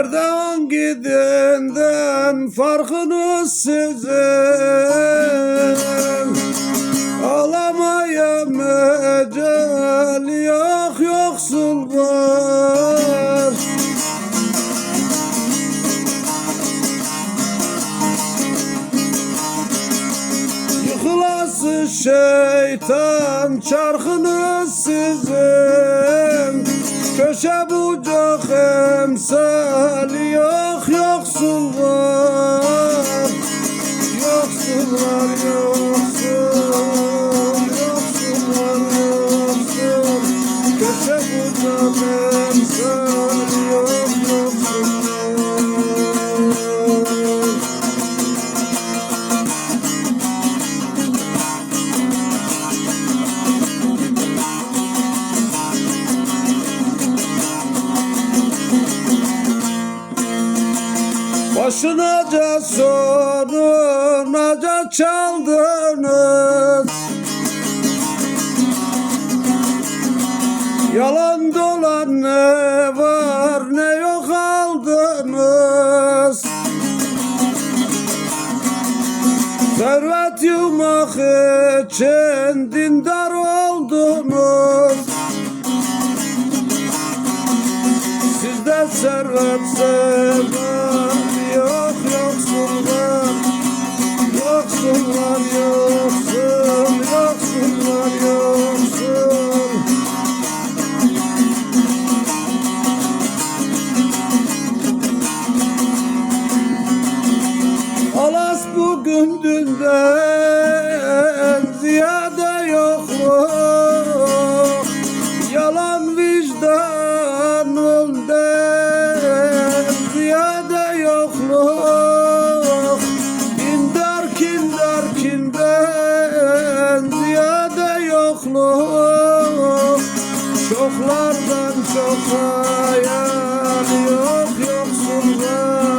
Nereden gidenden farkınız sizin? Ağlamaya mecel yok yoksul var. Yıkılası şeytan çarkınız sizin. Köşe bucak emsali yok yoksul var. Yoksul var yoksul. Yoksul var yoksul. Köşe bucak Başınaca sorunaca çaldınız. Yalan dolan ne var ne yok aldınız. Servet yumak için dindar oldunuz. Sizde servet sever bugün dünden ziyade yokluk Yalan vicdanından ziyade yokluk. Kindar kindar kinden ziyade yokluk. Çoklardan çok hayal yok yoksullar Yoksullar yok